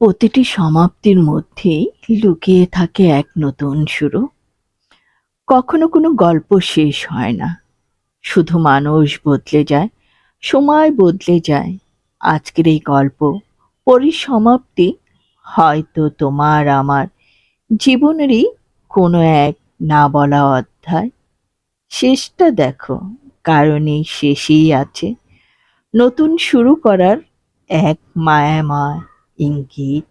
প্রতিটি সমাপ্তির মধ্যেই লুকিয়ে থাকে এক নতুন শুরু। কখনো কোনো গল্প শেষ হয় না। শুধু মানুষ বদলে যায়, সময় বদলে যায়। আজকের এই গল্প পরিসমাপ্তি হয়তো তোমার আমার জীবনেরই কোনো এক না বলা অধ্যায়। শেষটা দেখো, কারণ এই শেষেই আছে। নতুন শুরু করার এক মায়াময় ইঙ্গিত।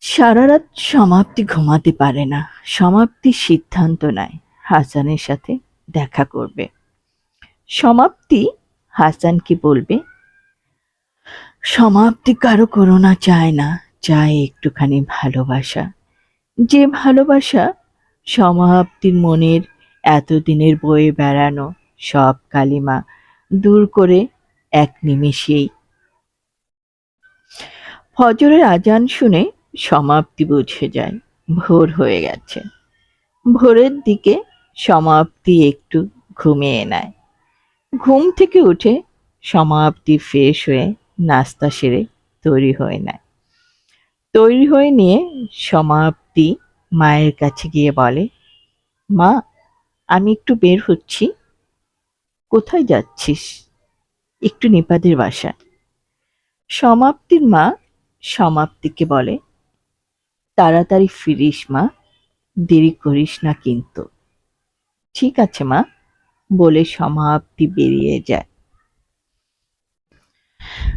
সারা রাত সমাপ্তি ঘুমাতে পারে না। সমাপ্তি সিদ্ধান্ত নেয়। হাসানের সাথে দেখা করবে। সমাপ্তি হাসানকে বলবে? সমাপ্তি কারও করোনা চায় না, চায় একটুখানি ভালোবাসা। যে ভালোবাসা সমাপ্তির মনের এতদিনের বয়ে বেড়ানো সব কালিমা দূর করে এক নিমেষেই ফজরের আজান শুনে সমাপ্তি বুঝে যায়। ভোর হয়ে গেছে। ভোরের দিকে সমাপ্তি একটু ঘুমিয়ে নেয়। ঘুম থেকে উঠে সমাপ্তি ফ্রেশ হয়ে নাস্তা সেরে তৈরি হয়ে নেয়। তৈরি হয়ে নিয়ে সমাপ্তি মায়ের কাছে গিয়ে বলে, মা, আমি একটু বের হচ্ছি। কোথায় যাচ্ছিস? একটু নিপাদের বাসায়। সমাপ্তির মা সমাপ্তিকে বলে, তাড়াতাড়ি ফিরিস, মা, দেরি করিস না কিন্তু। ঠিক আছে, মা, বলে সমাপ্তি বেরিয়ে যায়।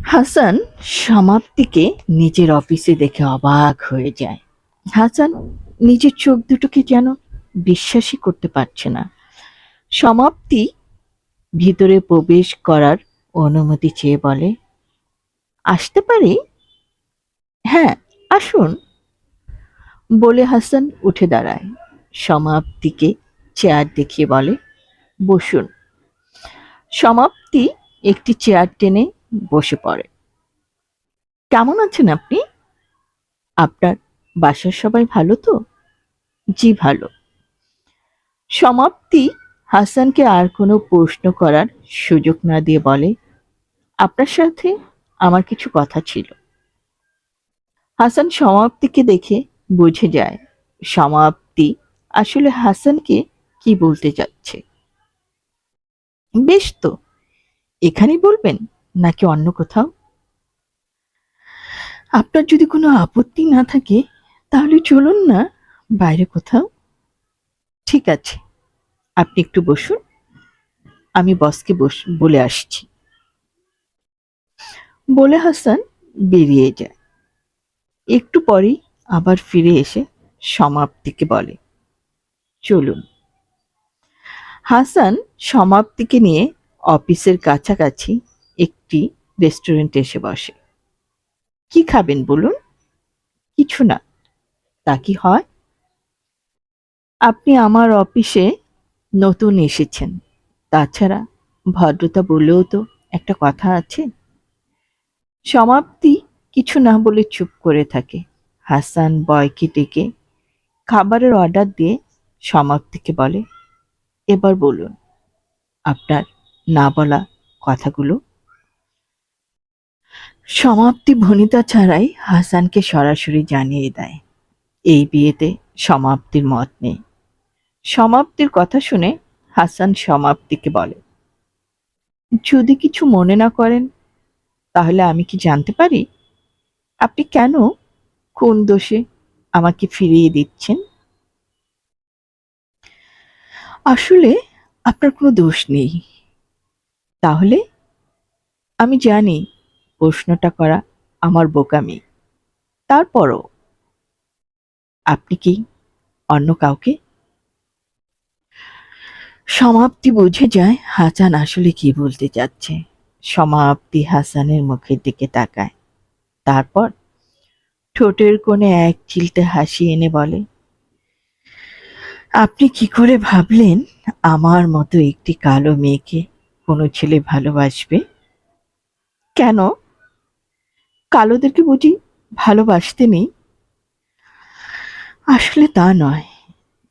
হাসান সমাপ্তিকে নিজের অফিসে দেখে অবাক হয়ে যায়। হাসান নিজের চোখ দুটোকে যেন বিশ্বাসই করতে পারছে না। সমাপ্তি ভিতরে প্রবেশ করার অনুমতি চেয়ে বলে, আসতে পারি? আসুন। বলে হাসান উঠে দাঁড়ায়। সমাপ্তিকে চেয়ার দেখিয়ে বলে, বসুন। সমাপ্তি একটি চেয়ার টেনে বসে পড়ে। কেমন আছেন আপনি? আপনার বাসার সবাই ভালো তো? জি, ভালো। সমাপ্তি হাসানকে আর কোনো প্রশ্ন করার সুযোগ না দিয়ে বলে, আপনার সাথে আমার কিছু কথা ছিল। হাসান সমাপ্তিকে দেখে বুঝে যায় সমাপ্তি আসলে হাসানকে কি বলতে যাচ্ছে বেশ তো এখানেই বলবেন নাকি অন্য কোথাও? আপনার যদি কোনো আপত্তি না থাকে, তাহলে চলুন না বাইরে কোথাও। ঠিক আছে, আপনি একটু বসুন, আমি বসকে বস, বলে আসছি। বলে হাসান বেরিয়ে যায়। একটু পরেই আবার ফিরে এসে সমাপ্তিকে বলে। চলুন। হাসান সমাপ্তিকে নিয়ে অফিসের কাছাকাছি একটি রেস্টুরেন্টে এসে বসে। কি খাবেন বলুন? কিছু না। তা কি হয়? আপনি আমার অফিসে নতুন এসেছেন। তাছাড়া ভদ্রতা বললেও তো একটা কথা আছে। সমাপ্তি কিছু না বলে চুপ করে থাকে। হাসান বয়কে ডেকে খাবারের অর্ডার দিয়ে সমাপ্তিকে বলে, এবার বলুন, আপনার না বলা কথাগুলো? সমাপ্তি ভনিতা ছাড়াই হাসানকে সরাসরি জানিয়ে দেয়, এই বিয়েতে সমাপ্তির মত নেই। সমাপ্তির কথা শুনে হাসান সমাপ্তিকে বলে, যদি কিছু মনে না করেন, তাহলে আমি কি জানতে পারি? আপনি কেন কোন দোষে আমাকে ফিরিয়ে দিচ্ছেন? আসলে আপনার কোনো দোষ নেই। তাহলে আমি জানি প্রশ্নটা করা আমার বোকামি। তারপরও আপনি কি অন্য কাউকে? সমাপ্তি বুঝে যায় হাসান আসলে কি বলতে চাচ্ছে। সমাপ্তি হাসানের মুখের দিকে তাকায়। তারপর ঠোঁটের কোণে এক চিলতে হাসি এনে বলে, আপনি কি করে ভাবলেন আমার মতো একটি কালো মেয়েকে কোনো ছেলে ভালোবাসবে? কেন? কালোদেরকে বুঝি ভালোবাসতে নেই? আসলে তা নয়।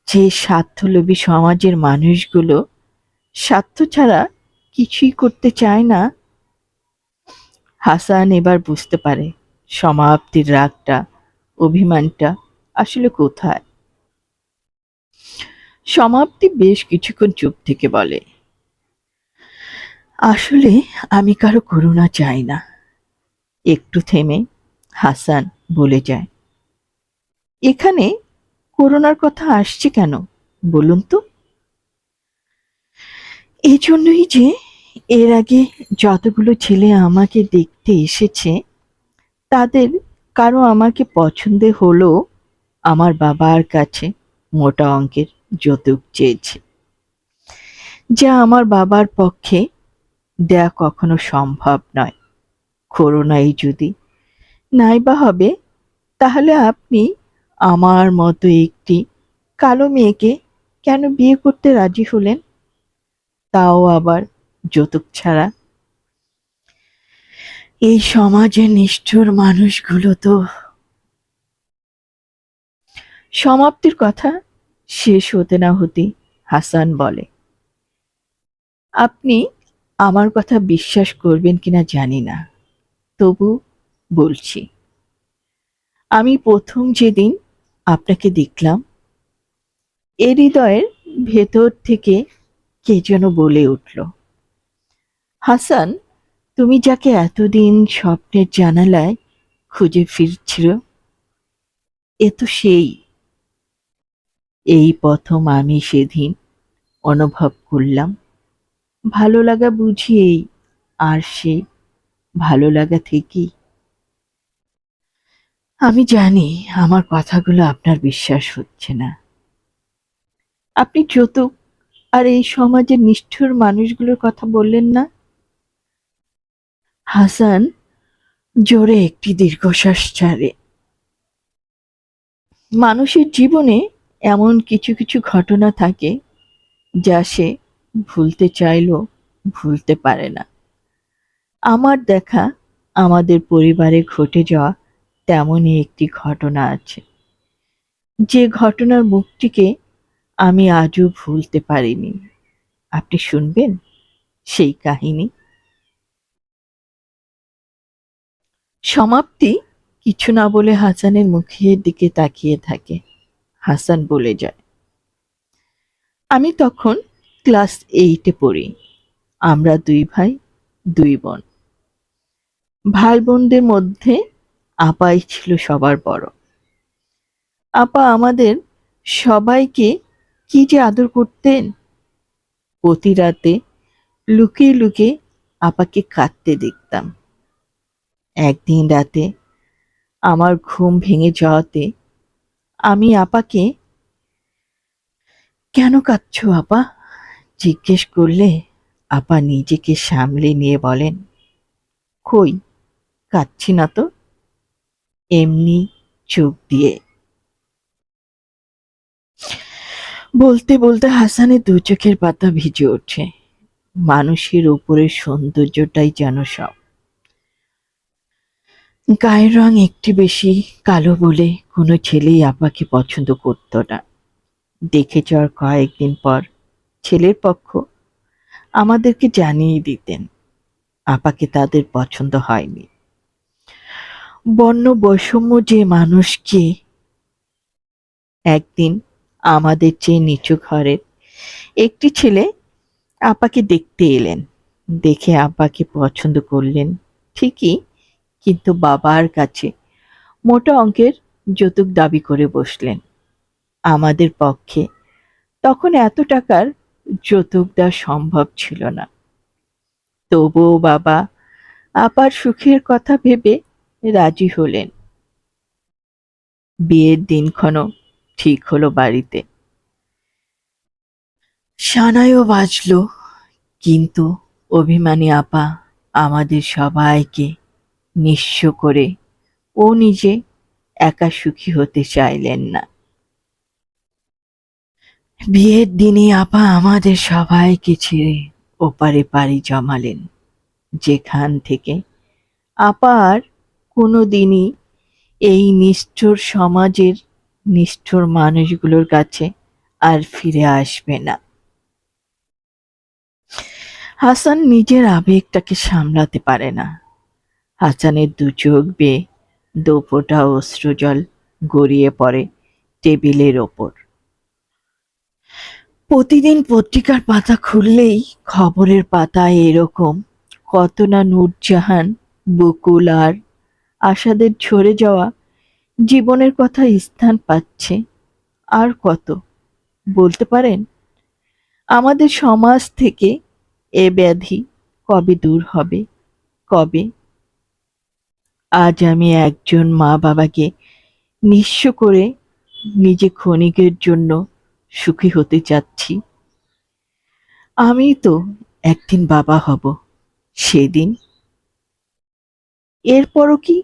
যে স্বার্থলোভী সমাজের মানুষগুলো স্বার্থ ছাড়া কিছুই করতে চায় না, হাসান এবার বুঝতে পারে সমাপ্তির রাগটা, অভিমানটা আসলে কোথায়? সমাপ্তি বেশ কিছুক্ষণ চুপ থেকে বলে, আসলে আমি কারও করুণা চাই না। একটু থেমে হাসান বলে যায়, এখানে করোনার কথা আসছে কেন বলুন তো? এই জন্যই যে এর আগে যতগুলো ছেলে আমাকে দেখতে এসেছে তাদের কারও আমাকে পছন্দের হলো আমার বাবার কাছে মোটা অঙ্কের যৌতুক চেয়েছে। যা আমার বাবার পক্ষে দেয়া কখনো সম্ভব নয়। করোনাই যদি নাইবা হবে, তাহলে আপনি আমার মতো একটি কালো মেয়েকে কেন বিয়ে করতে রাজি হলেন? তাও আবার যৌতুক ছাড়া এই সমাজে নিষ্ঠুর মানুষগুলো তো। সমাপ্তির কথা শেষ হতে না হতে হাসান বলে, আপনি আমার কথা বিশ্বাস করবেন কিনা জানি না, তবু বলছি, আমি প্রথম যেদিন আপনাকে দেখলাম, এ হৃদয়ের ভেতর থেকে কে যেন বলে উঠল। হাসান তুমি যাকে এতদিন স্বপ্নের জানালায় খুঁজে ফিরছিল, এ তো সেই। এই প্রথম আমি সেদিন অনুভব করলাম। ভালো লাগা বুঝি এই আর সে ভালো লাগা থেকেই। আমি জানি আমার কথাগুলো আপনার বিশ্বাস হচ্ছে না। আপনি যৌতুক আর এই সমাজের নিষ্ঠুর মানুষগুলোর কথা বললেন না? হাসান জোরে একটি দীর্ঘশ্বাস ছাড়ে। মানুষের জীবনে এমন কিছু কিছু ঘটনা থাকে যা সে ভুলতে চাইলেও ভুলতে পারে না। আমার দেখা আমাদের পরিবারে ঘটে যাওয়া তেমনই একটি ঘটনা আছে। যে ঘটনার মুখটিকে আমি আজও ভুলতে পারিনি। আপনি শুনবেন সেই কাহিনী। সমাপ্তি কিছু না বলে হাসানের মুখের দিকে তাকিয়ে থাকে। হাসান বলে যায়, আমি তখন ক্লাস এইটে পড়ি। আমরা দুই ভাই, দুই বোন। ভাই বোনদের মধ্যে আপাই ছিল সবার বড়। আপা আমাদের সবাইকে কি যে আদর করতেন। প্রতি রাতে লুকিয়ে লুকিয়ে আপাকে কাঁদতে দেখতাম। একদিন রাতে আমার ঘুম ভেঙে যাওয়াতে আমি আপাকে, কেন কাঁদছ আপা? জিজ্ঞেস করলে আপা নিজেকে সামলে নিয়ে বলেন, কই, কাঁদছি না তো? এমনি চোখ দিয়ে। বলতে বলতে হাসানের দু চোখের পাতা ভিজে ওঠে। মানুষের উপরের সৌন্দর্যটাই যেন সব। গায়ের রং একটি বেশি কালো বলে কোনো ছেলেই আপাকে পছন্দ করত না। দেখে যাওয়ার কয়েকদিন পর ছেলের পক্ষ আমাদেরকে জানিয়ে দিতেন আপাকে তাদের পছন্দ হয়নি। বর্ণ বৈষম্য যে মানুষকে একদিন আমাদের চেয়ে নিচু ঘরের একটি ছেলে আপাকে দেখতে এলেন, দেখে আপাকে পছন্দ করলেন, ঠিকই কিন্তু বাবার কাছে মোটা অঙ্কের যৌতুক দাবি করে বসলেন। আমাদের পক্ষে তখন এত টাকার যৌতুক দেওয়া সম্ভব ছিল না। তবুও বাবা আপার সুখের কথা ভেবে রাজি হলেন। বিয়ের দিনক্ষণও ঠিক হলো বাড়িতে। সানাইও বাজলো কিন্তু অভিমানী আপা আমাদের সবাইকে নিঃস্ব করে ও নিজে একা সুখী হতে চাইলেন না। বিয়ের দিনে আপা আমাদের সবাইকে ছেড়ে ওপারে পাড়ি জমালেন। যেখান থেকে আপা আর কোনো দিনই এই নিষ্ঠুর সমাজের নিষ্ঠুর মানুষগুলোর কাছে আর ফিরে আসবে না। হাসান নিজের আবেগটাকে সামলাতে পারে না। হাসানের দু চোখ বেয়ে দোপোটা অশ্রুজল গড়িয়ে পড়ে টেবিলের ওপর। প্রতিদিন পত্রিকার পাতা খুললেই খবরের পাতায় এরকম, কত না নূরজাহান, বকুল আর আশাদের ঝরে যাওয়া জীবনের কথা স্থান পাচ্ছে। আর কত, বলতে পারেন? আমাদের সমাজ থেকে এ ব্যাধি কবে দূর হবে, কবে আজ আমি একজন মা বাবাকে নিঃস্ব করে নিজে ক্ষণিকের জন্য সুখী হতে চাচ্ছি। আমি তো একদিন বাবা হব, সেদিন। এরপরও কি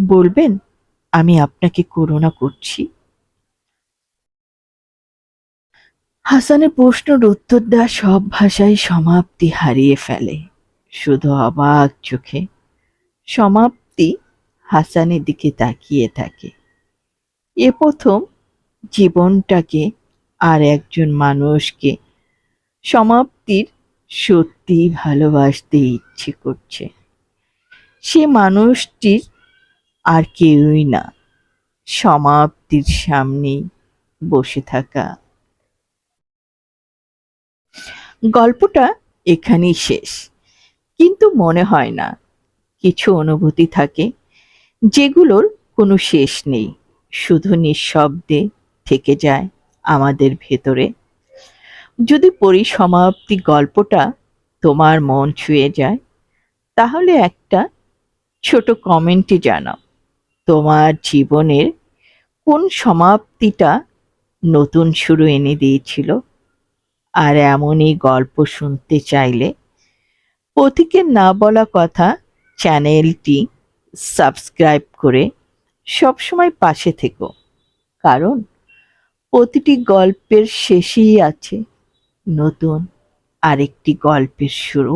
বলবেন, আমি আপনাকে করুণা করছি। হাসানের প্রশ্নের উত্তর দেওয়া সব ভাষায় সমাপ্তি হারিয়ে ফেলে। শুধু অবাক চোখে সমাপ্তি হাসানের দিকে তাকিয়ে থাকে। এ প্রথম জীবনটাকে আর একজন মানুষকে সমাপ্তির সত্যি ভালোবাসতে ইচ্ছে করছে। সে মানুষটির আর কেউই না, সমাপ্তির সামনেই বসে থাকা। গল্পটা এখানেই শেষ। কিন্তু মনে হয় না কিছু অনুভূতি থাকে, যেগুলোর কোনো শেষ নেই, শুধু নিঃশব্দে থেকে যায় আমাদের ভেতরে। যদি পরিসমাপ্তি গল্পটা তোমার মন ছুঁয়ে যায়, তাহলে একটা ছোট কমেন্টে জানাও, তোমার জীবনের কোন সমাপ্তিটা নতুন শুরু এনে দিয়েছিল। আর এমনই গল্প শুনতে চাইলে পথিকের না বলা কথা চ্যানেলটি সাবস্ক্রাইব করে সবসময় পাশে থেকো। কারণ প্রতিটি গল্পের শেষেই আছে নতুন আরেকটি গল্পের শুরু